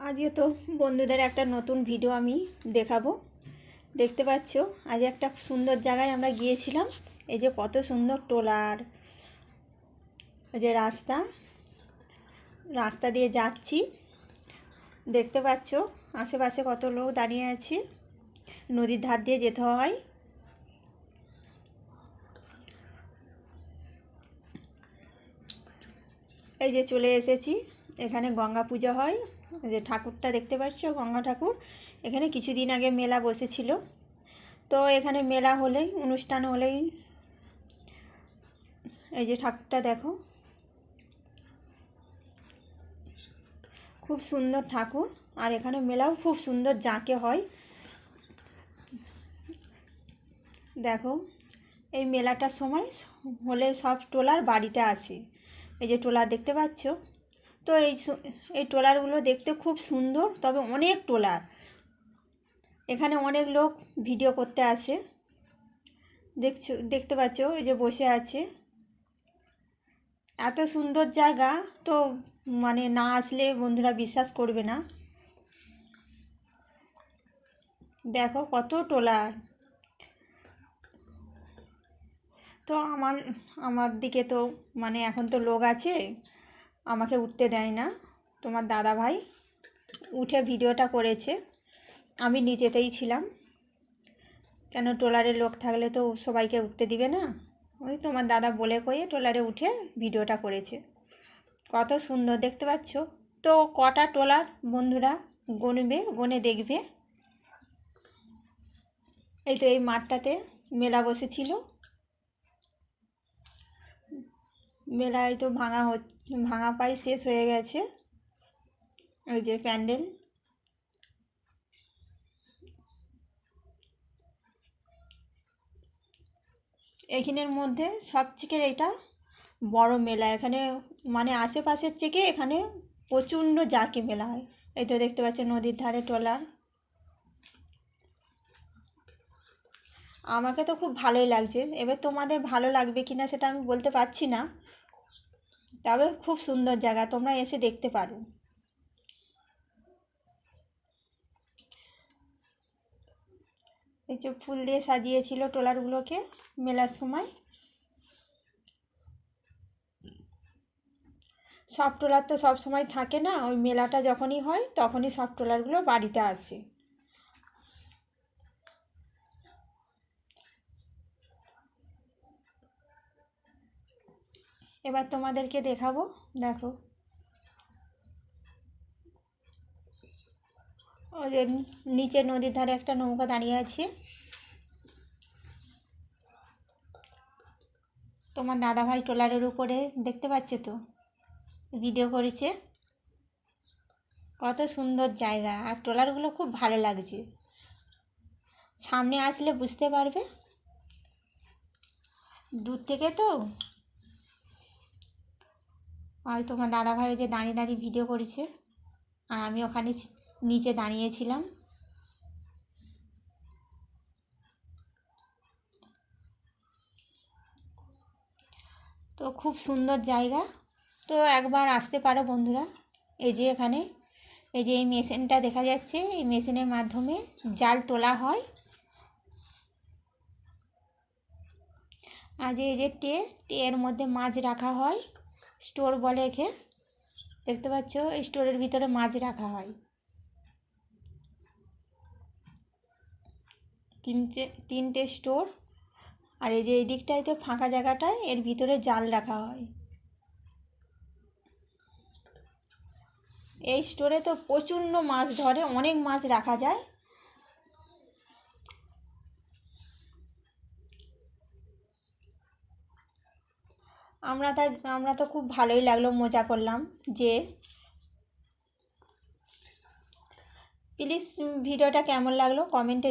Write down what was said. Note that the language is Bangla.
আজকে তো বন্ধুদের একটা নতুন ভিডিও আমি দেখাবো। দেখতে পাচ্ছ, আজ একটা সুন্দর জায়গায় আমরা গিয়েছিলাম। এই যে কত সুন্দর টোলার এই যে রাস্তা রাস্তা দিয়ে যাচ্ছি। দেখতে পাচ্ছ, আশেপাশে কত লোক দাঁড়িয়ে আছে। নদীর ধার দিয়ে যেতে হয়। এই যে চলে এসেছি, এখানে গঙ্গা পূজা হয়। যে ঠাকুরটা দেখতে পাচ্ছ, গঙ্গা ঠাকুর, এখানে কিছুদিন আগে মেলা বসেছিল। তো এখানে মেলা হলেই, অনুষ্ঠান হলেই এই যে ঠাকুরটা দেখো। খুব সুন্দর ঠাকুর, আর এখানে মেলাও খুব সুন্দর জাঁকে হয়। দেখো, এই মেলাটার সময় হলে সব টোলার বাড়িতে আসে এই যে টোলার দেখতে পাচ্ছ? তো এই এই টোলারগুলো দেখতে খুব সুন্দর, তবে অনেক টোলার এখানে অনেক লোক ভিডিও করতে আসে। দেখছ, দেখতে পাচ্ছ, এই যে বসে আছে। এত সুন্দর জায়গা, তো মানে না আসলে বন্ধুরা বিশ্বাস করবে না। দেখো কত টোলার তো আমার আমার দিকে তো মানে এখন তো লোক আছে। আমাকে উঠতে দেয় না। তোমার দাদা ভাই উঠে ভিডিওটা করেছে। আমি নিচেতেই ছিলাম। কেন ট্রলারে লোক থাকলে তো সবাইকে উঠতে দিবে না? ওই তোমার দাদা বলে কয়ে ট্রলারে উঠে ভিডিওটা করেছে। কত সুন্দর দেখতে পাচ্ছ? তো কটা ট্রলার বন্ধুরা গনবে গনে দেখবে? এই তো এই মাঠটাতে মেলা বসেছিল। মেলায় তো ভাঙা হচ্ছে ভাঙা প্রায় শেষ হয়ে গেছে। ওই যে প্যান্ডেল। এখানের মধ্যে সব সবথেকে এটা বড় মেলা। এখানে মানে আশেপাশের থেকে এখানে প্রচণ্ড জাঁকে মেলা হয়। এই তো দেখতে পাচ্ছেন নদীর ধারে ট্রলার। আমাকে তো খুব ভালোই লাগছে। এবার তোমাদের ভালো লাগবে কি না সেটা আমি বলতে পারছি না। তবে খুব সুন্দর জায়গা, তোমরা এসে দেখতে পারো। এই ফুল দিয়ে সাজিয়েছিল ট্রলারগুলোকে মেলার সময়। সব ট্রলার তো সব সময় থাকে না, ওই মেলাটা যখনই হয় তখনই সব ট্রলারগুলো বাড়িতে আসে। এবার তোমাদেরকে দেখাবো, দেখো। ওই যে নিচে নদীর ধারে একটা নৌকা দাঁড়িয়ে আছে। তোমার দাদাভাই ট্রলারের উপরে, দেখতে পাচ্ছে তো? ভিডিও করেছে। কত সুন্দর জায়গা, আর ট্রলারগুলো খুব ভালো লাগছে। সামনে আসলে বুঝতে পারবে। দূর থেকে তো আর তোমার দাদাভাই ওই যে দাঁড়িয়ে দাঁড়িয়ে ভিডিও করেছে। আর আমি ওখানে নিচে দাঁড়িয়েছিলাম। তো খুব সুন্দর জায়গা। তো একবার আসতে পারো বন্ধুরা। এই যে এখানে, এই যে এই মেশিনটা দেখা যাচ্ছে। এই মেশিনের মাধ্যমে জাল তোলা হয়। আর যে, এই যে টে, টের মধ্যে মাছ রাখা হয়। স্টোর বলে একে। দেখতে পাচ্ছ স্টোরের ভিতরে মাছ রাখা হয়। তিনটে তিনটে স্টোর। আর এই যে এই দিকটায় তো ফাঁকা জায়গাটায়, এর ভিতরে জাল রাখা হয়। এই স্টোরে তো প্রচণ্ড মাছ ধরে, অনেক মাছ রাখা যায়। আমরা তা, আমরা তো খুব ভালোই লাগল, মজা করলাম, যে প্লিজ ভিডিওটা কেমন লাগল? কমেন্টে